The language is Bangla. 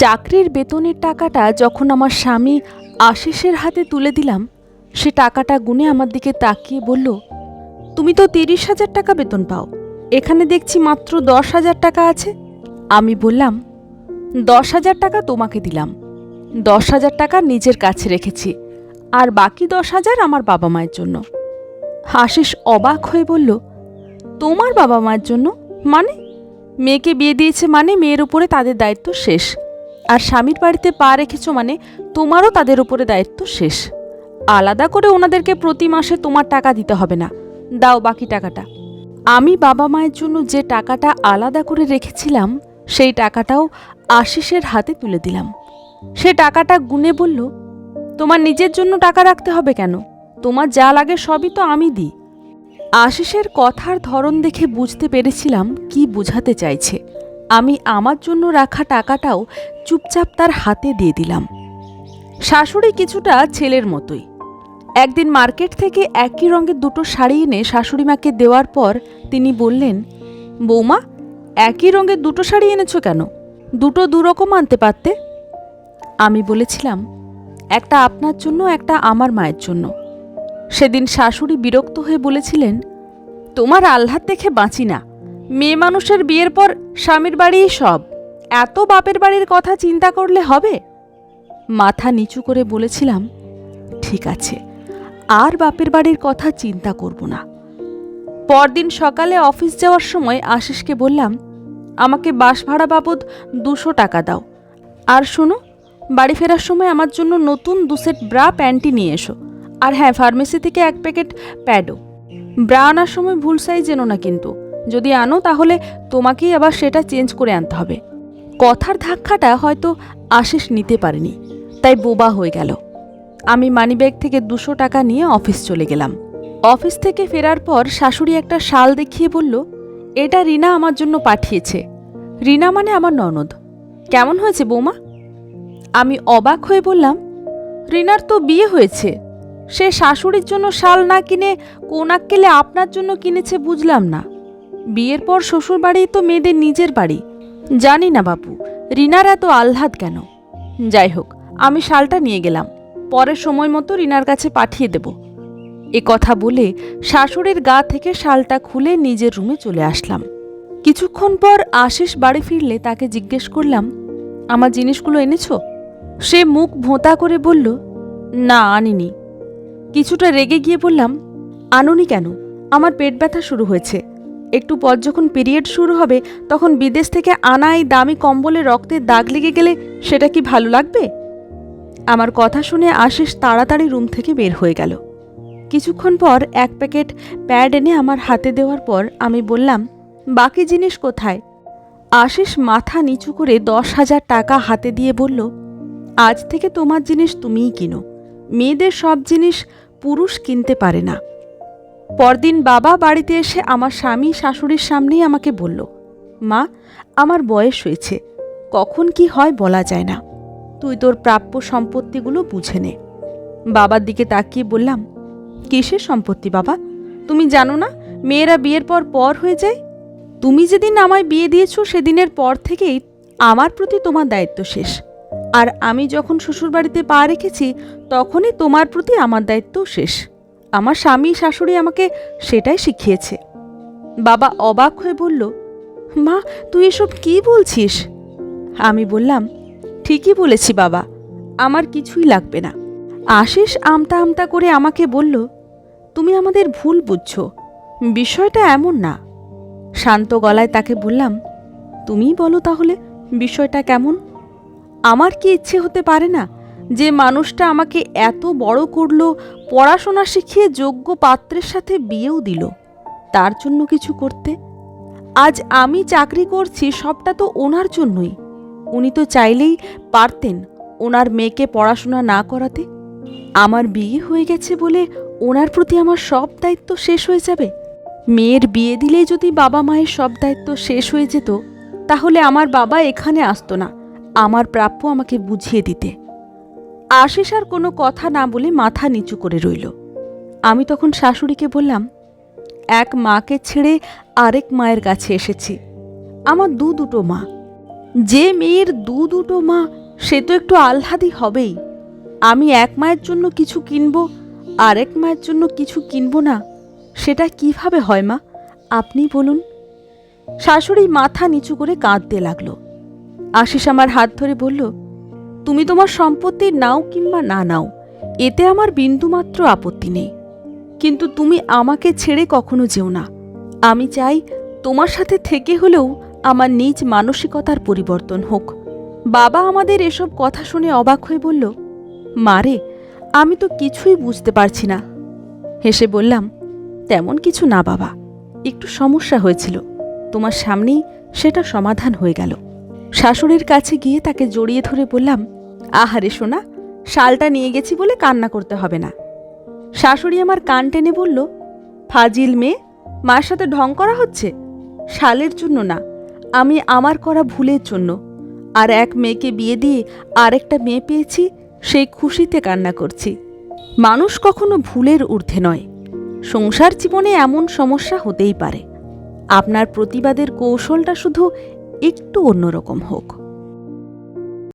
চাকরির বেতনের টাকাটা যখন আমার স্বামী আশিসের হাতে তুলে দিলাম, সে টাকাটা গুনে আমার দিকে তাকিয়ে বলল, তুমি তো তিরিশ হাজার টাকা বেতন পাও। এখানে দেখছি মাত্র দশ হাজার টাকা আছে। আমি বললাম, দশ হাজার টাকা তোমাকে দিলাম। দশ হাজার টাকা নিজের কাছে রেখেছি, আর বাকি দশ হাজার আমার বাবা মায়ের জন্য। আশিস অবাক হয়ে বলল, তোমার বাবা মায়ের জন্য? মানে মেয়েকে বিয়ে দিয়েছে মানে মেয়ের উপরে তাদের দায়িত্ব শেষ। আর স্বামীর বাড়িতে পা রেখেছ মানে তোমারও তাদের উপরে দায়িত্ব শেষ। আলাদা করে ওনাদেরকে প্রতি মাসে তোমার টাকা দিতে হবে না। দাও বাকি টাকাটা। আমি বাবা মায়ের জন্য যে টাকাটা আলাদা করে রেখেছিলাম, সেই টাকাটাও আশিসের হাতে তুলে দিলাম। সে টাকাটা গুনে বলল, তোমার নিজের জন্য টাকা রাখতে হবে কেন? তোমার যা লাগে সবই তো আমি দিই। আশিসের কথার ধরন দেখে বুঝতে পেরেছিলাম কি বোঝাতে চাইছে। আমি আমার জন্য রাখা টাকাটাও চুপচাপ তার হাতে দিয়ে দিলাম। শাশুড়ি কিছুটা ছেলের মতোই। একদিন মার্কেট থেকে একই রঙের দুটো শাড়ি এনে শাশুড়িমাকে দেওয়ার পর তিনি বললেন, বৌমা, একই রঙের দুটো শাড়ি এনেছো কেন? দুটো দুরকম আনতে পারতে? আমি বলেছিলাম, একটা আপনার জন্য, একটা আমার মায়ের জন্য। সেদিন শাশুড়ি বিরক্ত হয়ে বলেছিলেন, তোমার আহ্লাদ দেখে বাঁচি না। মেয়ে মানুষের বিয়ের পর স্বামীর বাড়িই সব। এত বাপের বাড়ির কথা চিন্তা করলে হবে? মাথা নিচু করে বলেছিলাম, ঠিক আছে, আর বাপের বাড়ির কথা চিন্তা করব না। পরদিন সকালে অফিস যাওয়ার সময় আশিসকে বললাম, আমাকে বাস ভাড়া বাবদ দুশো টাকা দাও। আর শোনো, বাড়ি ফেরার সময় আমার জন্য নতুন দু সেট ব্রা প্যান্টি নিয়ে এসো। আর হ্যাঁ ফার্মেসি থেকে এক প্যাকেট প্যাডও ব্রা আনার সময় ভুল সাইজ এনো না কিন্তু। যদি আনো, তাহলে তোমাকেই আবার সেটা চেঞ্জ করে আনতে হবে। কথার ধাক্কাটা হয়তো আশিস নিতে পারেনি, তাই বোবা হয়ে গেল। আমি মানিব্যাগ থেকে দুশো টাকা নিয়ে অফিস চলে গেলাম। অফিস থেকে ফেরার পর শাশুড়ি একটা শাল দেখিয়ে বলল, এটা রিনা আমার জন্য পাঠিয়েছে। রিনা মানে আমার ননদ। কেমন হয়েছে বৌমা? আমি অবাক হয়ে বললাম, রিনার তো বিয়ে হয়েছে। সে শাশুড়ির জন্য শাল না কিনে কোনাক কেলে আপনার জন্য কিনেছে বুঝলাম না। বিয়ের পর শ্বশুর বাড়ি তো মেয়েদের নিজের বাড়ি। জানি না বাপু, রিনার এত আহ্লাদ কেন? যাই হোক, আমি শালটা নিয়ে গেলাম। পরের সময় মতো রিনার কাছে পাঠিয়ে দেব। এ কথা বলে শাশুড়ির গা থেকে শালটা খুলে নিজের রুমে চলে আসলাম। কিছুক্ষণ পর আশিস বাড়ি ফিরলে তাকে জিজ্ঞেস করলাম, আমার জিনিসগুলো এনেছো? সে মুখ ভোঁতা করে বলল, না, আনিনি। কিছুটা রেগে গিয়ে বললাম, আনুনি কেন? আমার পেট ব্যথা শুরু হয়েছে। একটু পর যখন পিরিয়ড শুরু হবে, তখন বিদেশ থেকে আনা এই দামি কম্বলে রক্তের দাগ লেগে গেলে সেটা কি ভালো লাগবে? আমার কথা শুনে আশিস তাড়াতাড়ি রুম থেকে বের হয়ে গেল। কিছুক্ষণ পর এক প্যাকেট প্যাড এনে আমার হাতে দেওয়ার পর আমি বললাম, বাকি জিনিস কোথায়? আশিস মাথা নিচু করে দশ হাজার টাকা হাতে দিয়ে বলল, আজ থেকে তোমার জিনিস তুমিই কিনো। মেয়েদের সব জিনিস পুরুষ কিনতে পারে না। পরদিন বাবা বাড়িতে এসে আমার স্বামী শাশুড়ির সামনেই আমাকে বলল, মা, আমার বয়স হয়েছে, কখন কি হয় বলা যায় না। তুই তোর প্রাপ্য সম্পত্তিগুলো বুঝে নে। বাবার দিকে তাকিয়ে বললাম, কিসের সম্পত্তি বাবা? তুমি জানো না, মেয়েরা বিয়ের পর পর হয়ে যায়? তুমি যেদিন আমায় বিয়ে দিয়েছ, সেদিনের পর থেকেই আমার প্রতি তোমার দায়িত্ব শেষ। আর আমি যখন শ্বশুরবাড়িতে পা রেখেছি, তখনই তোমার প্রতি আমার দায়িত্ব শেষ। আমার স্বামী, শাশুড়ি আমাকে সেটাই শিখিয়েছে। বাবা অবাক হয়ে বলল, মা, তুই এসব কি বলছিস? আমি বললাম, ঠিকই বলেছি বাবা, আমার কিছুই লাগবে না। আশিস আমতা আমতা করে আমাকে বলল, তুমি আমাদের ভুল বুঝছ, বিষয়টা এমন না। শান্ত গলায় তাকে বললাম, তুমিই বলো তাহলে বিষয়টা কেমন? আমার কি ইচ্ছে হতে পারে না যে মানুষটা আমাকে এত বড় করল, পড়াশোনা শিখিয়ে যোগ্য পাত্রের সাথে বিয়েও দিল? তার জন্য কিছু করতে? আজ আমি চাকরি করছি, সবটা তো ওনার জন্যই। উনি তো চাইলেই পারতেন ওনার মেয়েকে পড়াশোনা না করাতে। আমার বিয়ে হয়ে গেছে বলে ওনার প্রতি আমার সব দায়িত্ব শেষ হয়ে যাবে? মেয়ের বিয়ে দিলেই যদি বাবা মায়ের সব দায়িত্ব শেষ হয়ে যেত, তাহলে আমার বাবা এখানে আসতো না। আমার প্রাপ্য আমাকে বুঝিয়ে দিতে। আশিস আর কোনো কথা না বলে মাথা নিচু করে রইল। আমি তখন শাশুড়িকে বললাম, এক মাকে ছেড়ে আরেক মায়ের কাছে এসেছি। আমার দু দুটো মা। যে মেয়ের দু দুটো মা, সে তো একটু আহ্লাদি হবেই। আমি এক মায়ের জন্য কিছু কিনব, আরেক মায়ের জন্য কিছু কিনব না। সেটা কীভাবে হয় মা? আপনি বলুন। শাশুড়ি মাথা নিচু করে কাঁদতে লাগল। আশিস আমার হাত ধরে বলল, তুমি তোমার সম্পত্তি নাও কিংবা না নাও, এতে আমার বিন্দুমাত্র আপত্তি নেই। কিন্তু তুমি আমাকে ছেড়ে কখনো যেও না। আমি চাই তোমার সাথে থেকে হলেও আমার নিজ মানসিকতার পরিবর্তন হোক। বাবা আমাদের এসব কথা শুনে অবাক হয়ে বলল মারে আমি তো কিছুই বুঝতে পারছি না। হেসে বললাম, তেমন কিছু না বাবা, একটু সমস্যা হয়েছিল। তোমার সামনেই সেটা সমাধান হয়ে গেল। শাশুড়ির কাছে গিয়ে তাকে জড়িয়ে ধরে বললাম আহারে সোনা, শালটা নিয়ে গেছি বলে কান্না করতে হবে না। শাশুড়ি আমার কান টেনে বলল, ফাজিল মেয়ে, মার সাথে ঢং করা হচ্ছে? শালের জন্য না, আমি আমার করা ভুলের জন্য। আর এক মেয়েকে বিয়ে দিয়ে আরেকটা মেয়ে পেয়েছি, সেই খুশিতে কান্না করছি। মানুষ কখনো ভুলের ঊর্ধ্বে নয়। সংসার জীবনে এমন সমস্যা হতেই পারে। আপনার প্রতিবাদের কৌশলটা শুধু একটু অন্যরকম হোক।